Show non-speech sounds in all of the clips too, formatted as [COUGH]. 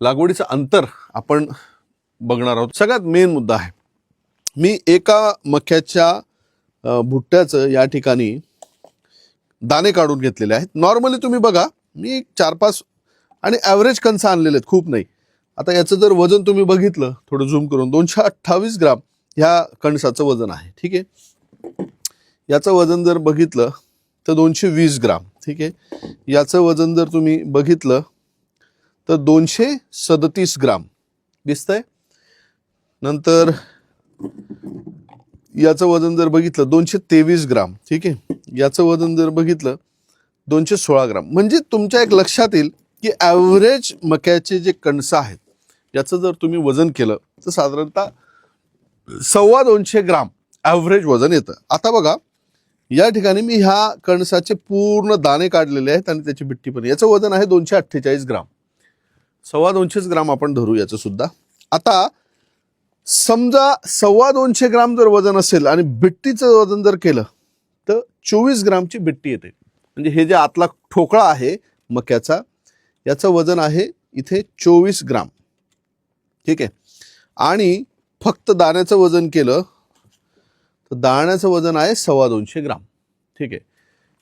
लागवडीचं अंतर आपण बघणार आहोत. सगळ्यात मेन मुद्दा आहे. मी एका मक्याच्या भुट्ट्याचं या ठिकाणी दाणे काढून घेतलेले आहेत. नॉर्मली तुम्ही बघा मी चार पाच आणि ॲव्हरेज कणस आणलेले आहेत खूप नाही. आता याचं जर वजन तुम्ही बघितलं थोडं झूम करून दोनशे अठ्ठावीस ग्राम ह्या कणसाचं वजन आहे ठीक आहे? याचं वजन जर बघितलं तर दोनशे वीस ग्राम ठीक आहे? याचं वजन जर तुम्ही बघितलं तर दोनशे सदतीस ग्राम. दिसतंय? नंतर याचं वजन जर बघितलं दोनशे तेवीस ग्राम ठीक आहे? याचं वजन जर बघितलं दोनशे सोळा ग्राम. म्हणजे तुमच्या एक लक्षात येईल की ॲव्हरेज मक्याचे जे कणसं आहेत याचं जर तुम्ही वजन केलं तर साधारणतः सव्वा दोनशे ग्राम ॲव्हरेज वजन येतं. आता बघा या ठिकाणी मी ह्या कणसाचे पूर्ण दाणे काढलेले आहेत आणि त्याची बिट्टी पण याचं वजन आहे दोनशे अठ्ठेचाळीस ग्राम. सव्वा दोनशेच ग्राम आपण धरू याचं सुद्धा. आता समजा सव्वा दोनशे ग्राम जर वजन असेल आणि बिट्टीचं वजन जर केलं तर चोवीस ग्रामची बिट्टी येते. म्हणजे हे जे आतला ठोकळा आहे मक्याचा याचं वजन आहे इथे चोवीस ग्राम. ठीक आहे? आणि फक्त दाण्याचं वजन केलं तर दाण्याचं वजन आहे सव्वा दोनशे ग्राम. ठीक आहे?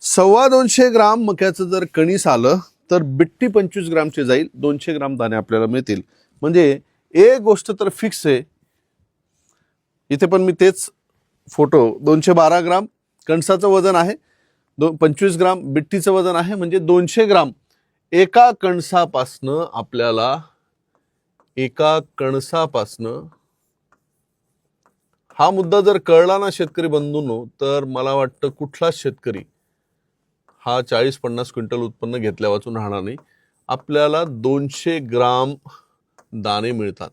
सव्वा दोनशे ग्राम मक्याचं जर कणीस आलं तर बिट्टी पंचवीस ग्रामचे जाईल दोनशे ग्राम दाणे आपल्याला मिळतील. म्हणजे एक गोष्ट तर फिक्स आहे. इथे पण मी तेच फोटो दोनशे बारा ग्राम कणसाचं वजन आहे दो पंचवीस ग्राम बिट्टीचं वजन आहे म्हणजे दोनशे ग्राम. एका कणसापासनं आपल्याला एका कणसापासनं हा मुद्दा जर कळला ना शेतकरी बंधूंनो तर मला वाटतं कुठलाच शेतकरी हा चाळीस पन्नास क्विंटल उत्पन्न घेतल्या वाचून राहणार नाही. आपल्याला दोनशे ग्राम दाणे मिळतात.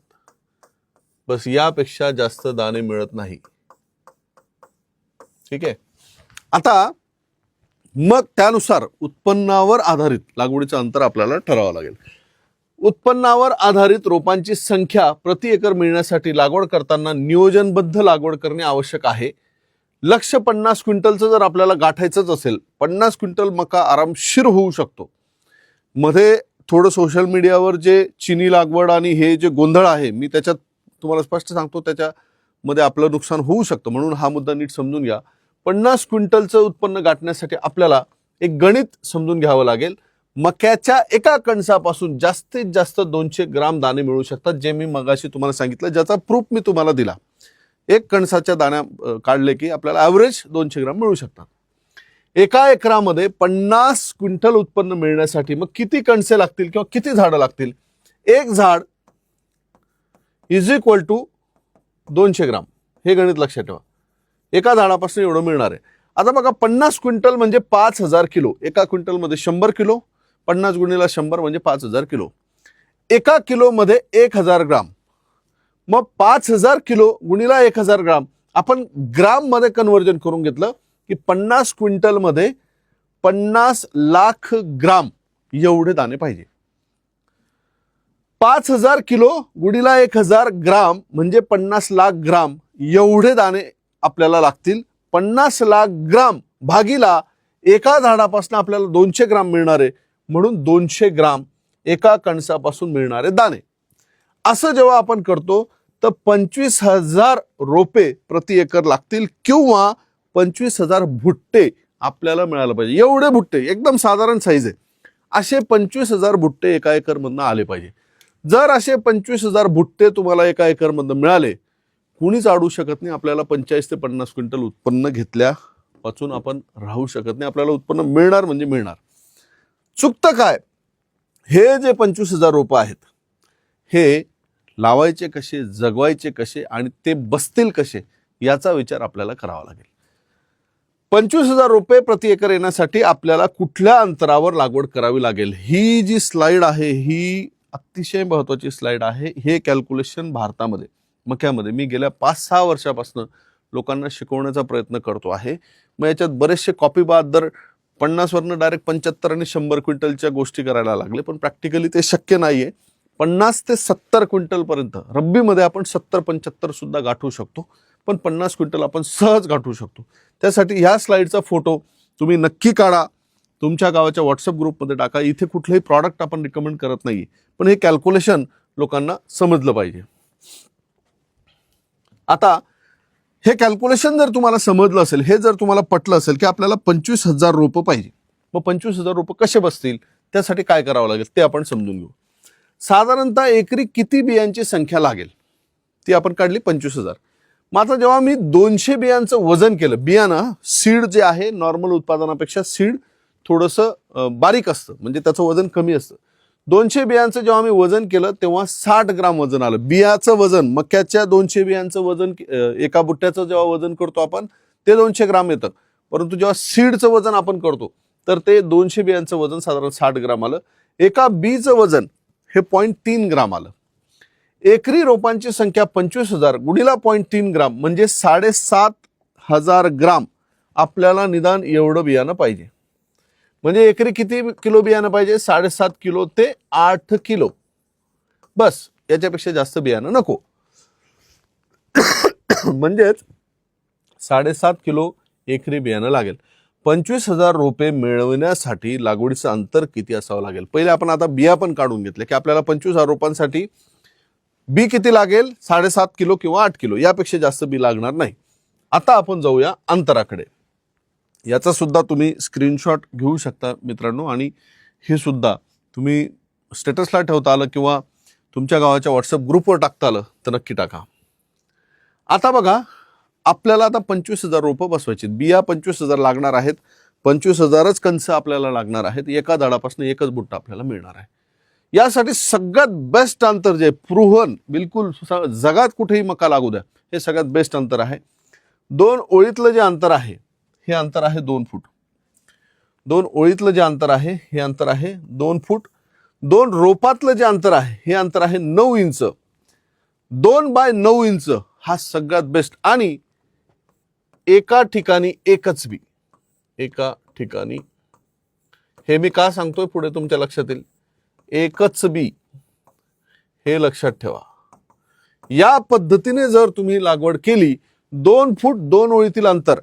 बस यापेक्षा जास्त दाणे मिळत नाही. ठीक आहे? आता मग त्यानुसार उत्पन्नावर आधारित लागवडीचं अंतर आपल्याला ठरावं लागेल. उत्पन्नावर आधारित रोपांची संख्या प्रति एकर मिळण्यासाठी लागवड करताना नियोजनबद्ध लागवड करणे आवश्यक आहे. लक्ष पन्नास क्विंटलचं जर आपल्याला गाठायचंच असेल पन्नास क्विंटल मका आरामशीर होऊ शकतो. मध्ये थोडं सोशल मीडियावर जे चिनी लागवड आणि हे जे गोंधळ आहे मी त्याच्यात तुम्हाला स्पष्ट सांगतो त्याच्यामध्ये आपलं नुकसान होऊ शकतं. म्हणून हा मुद्दा नीट समजून घ्या. पन्नास क्विंटलचं उत्पन्न गाठण्यासाठी आपल्याला एक गणित समजून घ्यावं लागेल. मक्याच्या एका कणसापासून जास्तीत जास्त दोनशे ग्राम दाणे मिळू शकतात जे मी मगाशी तुम्हाला सांगितलं ज्याचा प्रूफ मी तुम्हाला दिला. एक कणसाच्या दाण्या काढले की आपल्याला ॲव्हरेज दोनशे ग्राम मिळू शकतात. एका एकरामध्ये पन्नास क्विंटल उत्पन्न मिळण्यासाठी मग किती कणसे लागतील किंवा किती झाडं लागतील? एक झाड इज इक्वल टू दोनशे ग्राम. हे गणित लक्षात ठेवा. एका झाडापासून एवढं मिळणार आहे. आता बघा पन्नास क्विंटल म्हणजे पाच हजार किलो. एका क्विंटलमध्ये शंभर किलो पन्नास गुणीला शंभर म्हणजे पाच हजार किलो. एका किलोमध्ये एक हजार ग्राम. मग पाच हजार किलो गुणिला एक हजार ग्राम. आपण ग्राममध्ये कन्वर्जन करून घेतलं की पन्नास क्विंटलमध्ये पन्नास लाख ग्राम एवढे दाणे पाहिजे. पाच हजार किलो गुणिला एक हजार ग्राम म्हणजे पन्नास लाख ग्राम एवढे दाणे आपल्याला लागतील. पन्नास लाख ग्राम भागीला एका झाडापासून आपल्याला दोनशे ग्राम मिळणारे. म्हणून दोनशे ग्राम एका कणसापासून मिळणारे दाणे. असं जेव्हा आपण करतो तर पंचवीस हजार रोपे प्रति एकर लागतील किंवा पंचवीस हजार भुट्टे आपल्याला मिळायला पाहिजे. एवढे भुट्टे एकदम साधारण साईज आहे. असे पंचवीस हजार भुट्टे एका एकरमधनं आले पाहिजे. जर असे पंचवीस हजार भुट्टे तुम्हाला एका एकरमधनं मिळाले कुणीच अडू शकत नाही. आपल्याला पंचेचाळीस ते पन्नास क्विंटल उत्पन्न घेतल्यापासून आपण राहू शकत नाही. आपल्याला उत्पन्न मिळणार म्हणजे मिळणार. चुकतं काय? हे जे पंचवीस हजार रोपं आहेत हे लावायचे कसे जगवायचे कसे आणि ते बसतील कसे याचा विचार आपल्याला करावा लागेल. पंचवीस हजार रुपये प्रति एकर येण्यासाठी आपल्याला कुठल्या अंतरावर लागवड करावी लागेल? ही जी स्लाइड आहे ही अतिशय महत्त्वाची स्लाइड आहे. हे कॅल्क्युलेशन भारतामध्ये मक्यामध्ये मी गेल्या पाच सहा वर्षापासून लोकांना शिकवण्याचा प्रयत्न करतो आहे. मग याच्यात बरेचसे कॉपी बाद दर पन्नासवरनं डायरेक्ट पंच्याहत्तर आणि शंभर क्विंटलच्या गोष्टी करायला लागले पण प्रॅक्टिकली ते शक्य नाही आहे पन्नास ते सत्तर क्विंटलपर्यंत. रब्बीमध्ये आपण सत्तर पंच्याहत्तरसुद्धा सुद्धा गाठवू शकतो. पण पन्नास क्विंटल आपण सहज गाठू शकतो. त्यासाठी ह्या स्लाईडचा फोटो तुम्ही नक्की काढा. तुमच्या गावाच्या व्हॉट्सअप ग्रुपमध्ये टाका. इथे कुठलंही प्रॉडक्ट आपण रिकमेंड करत नाही पण हे कॅल्क्युलेशन लोकांना समजलं पाहिजे. आता हे कॅल्क्युलेशन जर तुम्हाला समजलं असेल हे जर तुम्हाला पटलं असेल की आपल्याला पंचवीस हजार रोपं पाहिजे. मग पंचवीस हजार रुपये कसे बसतील? त्यासाठी काय करावं लागेल ते आपण समजून घेऊ. साधारणतः एकरी किती बियांची संख्या लागेल? ती आपण काढली पंचवीस हजार. मात्र जेव्हा मी दोनशे बियांचं वजन केलं बियाणं सीड जे आहे नॉर्मल उत्पादनापेक्षा सीड थोडंसं बारीक असतं म्हणजे त्याचं वजन कमी असतं. दोनशे बियांचं जेव्हा मी वजन केलं तेव्हा साठ ग्राम वजन आलं. बियाचं वजन मक्याच्या दोनशे बियांचं वजन एका बुट्ट्याचं जेव्हा वजन करतो आपण ते दोनशे ग्राम येतं. परंतु जेव्हा सीडचं वजन आपण करतो तर ते दोनशे बियांचं वजन साधारण साठ ग्राम आलं. एका बीचं वजन हे पॉईंट तीन ग्राम आलं. एकरी रोपांची संख्या पंचवीस हजार गुडीला पॉईंट तीन ग्राम म्हणजे साडेसात हजार ग्राम आपल्याला निदान एवढं बियाणं पाहिजे. म्हणजे एकरी किती किलो बियाणं पाहिजे? साडेसात किलो ते आठ किलो. बस याच्यापेक्षा जास्त बियाणं नको. [COUGHS] म्हणजेच साडेसात किलो एकरी बियाणं लागेल. पंचवीस हजार रोपे मिळवण्यासाठी लागवडीचं अंतर किती असावं लागेल? पहिले आपण आता बिया पण काढून घेतले की आपल्याला पंचवीस हजार रोपांसाठी बी किती लागेल? साडेसात किलो किंवा आठ किलो? यापेक्षा जास्त बी लागणार नाही. आता आपण जाऊया अंतराकडे. याचा सुद्धा तुम्ही स्क्रीनशॉट घेऊ शकता मित्रांनो आणि हे सुद्धा तुम्ही स्टेटसला ठेवता आलं किंवा तुमच्या गावाच्या व्हॉट्सअप ग्रुपवर टाकता आलं तर नक्की टाका. आता बघा आपल्याला आता पंचवीस हजार रोपं बसवायची बिया पंचवीस हजार लागणार आहेत. पंचवीस हजारच कंस आपल्याला लागणार आहेत. एका झाडापासून एकच बुट्टा आपल्याला मिळणार आहे. यासाठी सगळ्यात बेस्ट अंतर जे प्रुव्हन बिलकुल जगात कुठेही मका लागू द्या. हे सगळ्यात बेस्ट अंतर आहे. दोन ओळीतलं जे अंतर आहे हे अंतर आहे दोन फूट. दोन ओळीतलं जे अंतर आहे हे अंतर आहे दोन फूट. दोन रोपातलं जे अंतर आहे हे अंतर आहे नऊ इंच. दोन बाय नऊ इंच हा सगळ्यात बेस्ट आणि एका ठिकाणी एकच बी. एका ठिकाणी. हे मी का सांगतोय पुढे तुमच्या लक्षात येईल. एकच बी. हे लक्षात ठेवा. या पद्धतीने जर तुम्ही लागवड केली दोन फूट दोन ओळीतील अंतर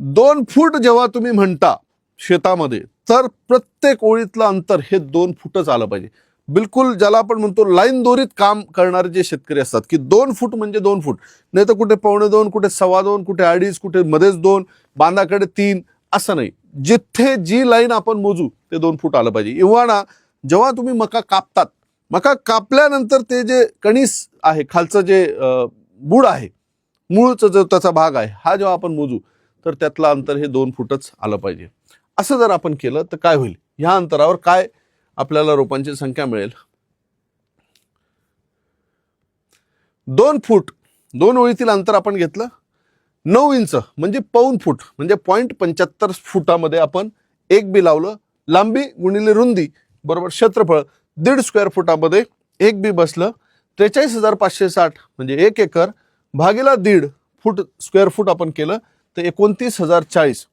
दोन फूट जेव्हा तुम्ही म्हणता शेतामध्ये तर प्रत्येक ओळीतलं अंतर हे दोन फूटच आलं पाहिजे. बिलकुल ज्याला आपण म्हणतो लाईन दोरीत काम करणारे जे शेतकरी असतात की दोन फूट म्हणजे दोन फूट नाही तर कुठे पावणे दोन कुठे सव्वा दोन कुठे अडीच कुठे मध्येच दोन बांधाकडे तीन असं नाही. जिथे जी लाईन आपण मोजू ते दोन फूट आलं पाहिजे. इव्हाना जेव्हा तुम्ही मका कापतात मका कापल्यानंतर ते जे कणीस आहे खालचं जे बूड आहे मूळचं जो त्याचा भाग आहे हा जेव्हा आपण मोजू तर त्यातलं अंतर हे दोन फूटच आलं पाहिजे. असं जर आपण केलं तर काय होईल? ह्या अंतरावर काय आपल्याला रोपांची संख्या मिळेल. दोन फूट दोन ओळीतील अंतर आपण घेतलं. नऊ इंच म्हणजे पाऊन फूट म्हणजे पॉईंट पंच्याहत्तर फुटामध्ये आपण एक बी लावलं. लांबी गुणिले रुंदी बरोबर क्षेत्रफळ दीड स्क्वेअर फुटामध्ये एक बी बसलं. त्रेचाळीस हजार पाचशे साठ म्हणजे एक एकर भागीला दीड फूट स्क्वेअर फूट आपण केलं तर एकोणतीस हजार चाळीस.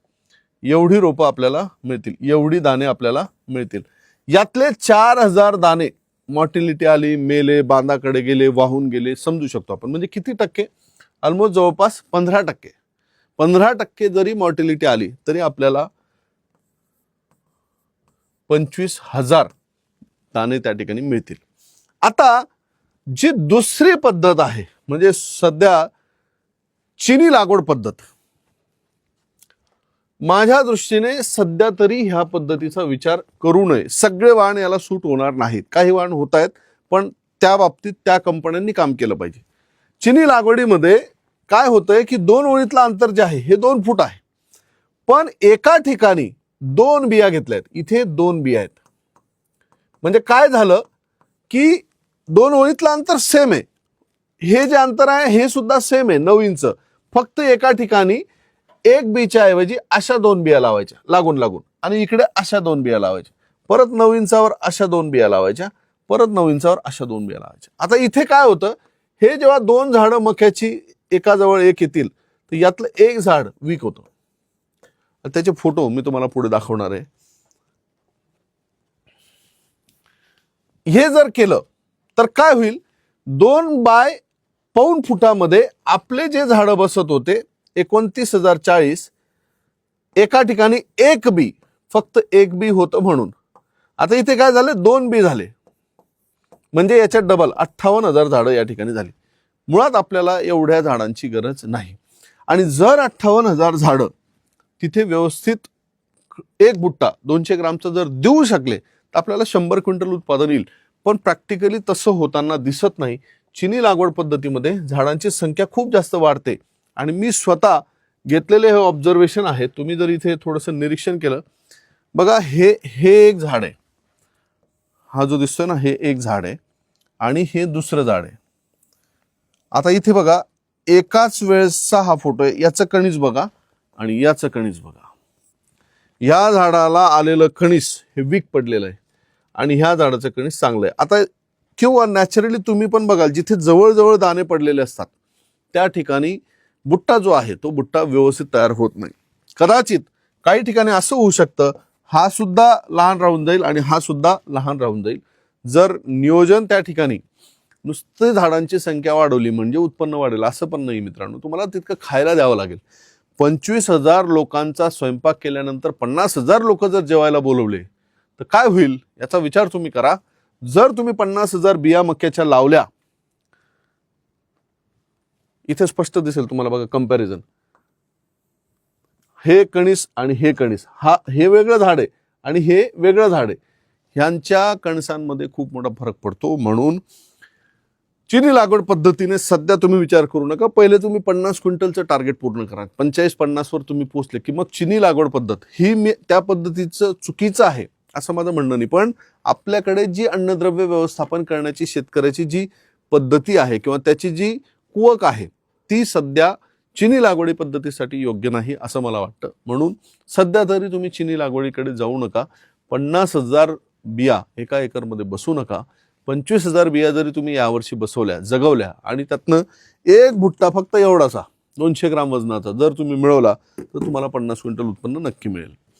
एवढी रोपं आपल्याला मिळतील एवढी दाणे आपल्याला मिळतील. यातले चार हजार दाणे मॉर्टिलिटी आली मेले बांधाकडे गेले वाहून गेले समजू शकतो आपण. म्हणजे किती टक्के? ऑलमोस्ट जवळपास पंधरा टक्के. पंधरा टक्के जरी मॉर्टिलिटी आली तरी आपल्याला पंचवीस हजार दाणे त्या ठिकाणी मिळतील. आता जी दुसरी पद्धत आहे म्हणजे सध्या चिनी लागवड पद्धत माझ्या दृष्टीने सध्या तरी ह्या पद्धतीचा विचार करू नये. सगळे वाहन याला सूट होणार नाहीत. काही वाहन होत आहेत पण त्या बाबतीत त्या कंपन्यांनी काम केलं पाहिजे. चिनी लागवडीमध्ये काय होतंय की दोन ओळीतलं अंतर जे आहे हे दोन फूट आहे. पण एका ठिकाणी दोन बिया घेतल्या आहेत इथे दोन बिया आहेत. म्हणजे काय झालं की दोन ओळीतलं अंतर सेम आहे. हे जे अंतर आहे हे सुद्धा सेम आहे नऊ इंच. फक्त एका ठिकाणी एक बीच्या ऐवजी अशा दोन बिया लावायच्या लागून लागून. आणि इकडे अशा दोन बिया लावायच्या. परत नऊ इंचावर अशा दोन बिया लावायच्या परत नऊ इंचावर अशा दोन बिया लावायच्या. आता इथे काय होतं हे जेव्हा दोन झाडं मक्याची एकाजवळ एक येतील तर यातलं एक झाड वीक होतं. त्याचे फोटो मी तुम्हाला पुढे दाखवणार आहे. हे जर केलं तर काय होईल दोन बाय पाऊन फुटामध्ये आपले जे झाडं बसत होते एकोणतीस हजार चाळीस एका ठिकाणी एक बी फक्त एक बी होतं म्हणून. आता इथे काय झाले? दोन बी झाले. म्हणजे याच्यात डबल अठ्ठावन्न हजार झाडं या ठिकाणी झाली. मुळात आपल्याला एवढ्या झाडांची गरज नाही. आणि जर अठ्ठावन्न हजार झाडं तिथे व्यवस्थित एक बुट्टा दोनशे ग्रामचं जर देऊ शकले तर आपल्याला शंभर क्विंटल उत्पादन येईल. पण प्रॅक्टिकली तसं होताना दिसत नाही. चिनी लागवड पद्धतीमध्ये झाडांची संख्या खूप जास्त वाढते. आणि मी स्वतः घेतलेले हे ऑब्झर्वेशन आहे. तुम्ही जर इथे थोडंसं निरीक्षण केलं बघा हे हे एक झाड आहे. हा जो दिसतोय ना हे एक झाड आहे आणि हे दुसरं झाड आहे. आता इथे बघा एकाच वेळेसचा हा फोटो आहे. याचं कणीस बघा आणि याचं कणीस बघा. या झाडाला आलेलं कणीस हे वीक पडलेलं आहे आणि ह्या झाडाचं कणीस चांगलं आहे. आता किंवा नॅचरली तुम्ही पण बघाल जिथे जवळजवळ दाणे पडलेले असतात त्या ठिकाणी बुट्टा जो आहे तो बुट्टा व्यवस्थित तयार होत नाही. कदाचित काही ठिकाणी असं होऊ शकतं हा सुद्धा लहान राहून जाईल आणि हा सुद्धा लहान राहून जाईल. जर नियोजन त्या ठिकाणी नुसते झाडांची संख्या वाढवली म्हणजे उत्पन्न वाढेल असं पण नाही मित्रांनो. तुम्हाला तितकं खायला द्यावं लागेल. पंचवीस हजार लोकांचा स्वयंपाक केल्यानंतर पन्नास हजार लोक जर जेवायला बोलवले तर काय होईल याचा विचार तुम्ही करा. जर तुम्ही पन्नास हजार बिया मक्याच्या लावल्या इथे स्पष्ट दिसेल तुम्हाला बघा कंपॅरिझन हे कणीस आणि हे कणीस हा हे वेगळं झाड आहे आणि हे वेगळं झाड आहे. ह्यांच्या कणसांमध्ये खूप मोठा फरक पडतो. म्हणून चिनी लागवड पद्धतीने सध्या तुम्ही विचार करू नका. पहिले तुम्ही पन्नास क्विंटलचं टार्गेट पूर्ण करा. पंचेचाळीस पन्नासवर तुम्ही पोहोचले की मग चिनी लागवड पद्धत ही मी त्या पद्धतीचं चुकीचं आहे असं माझं म्हणणं नाही. पण आपल्याकडे जी अन्नद्रव्य व्यवस्थापन करण्याची शेतकऱ्याची जी पद्धती आहे किंवा त्याची जी कुवक आहे. ती सध्या चिनी लागवडी पद्धतीसाठी योग्य नाही असं मला वाटतं. म्हणून सध्या तरी तुम्ही चिनी लागवडीकडे जाऊ नका. पन्नास हजार बिया एका एकरमध्ये बसू नका. पंचवीस हजार बिया जरी तुम्ही यावर्षी बसवल्या जगवल्या आणि त्यातनं एक भुट्टा फक्त एवढासा दोनशे ग्राम वजनाचा जर तुम्ही मिळवला तर तुम्हाला पन्नास क्विंटल उत्पन्न नक्की मिळेल.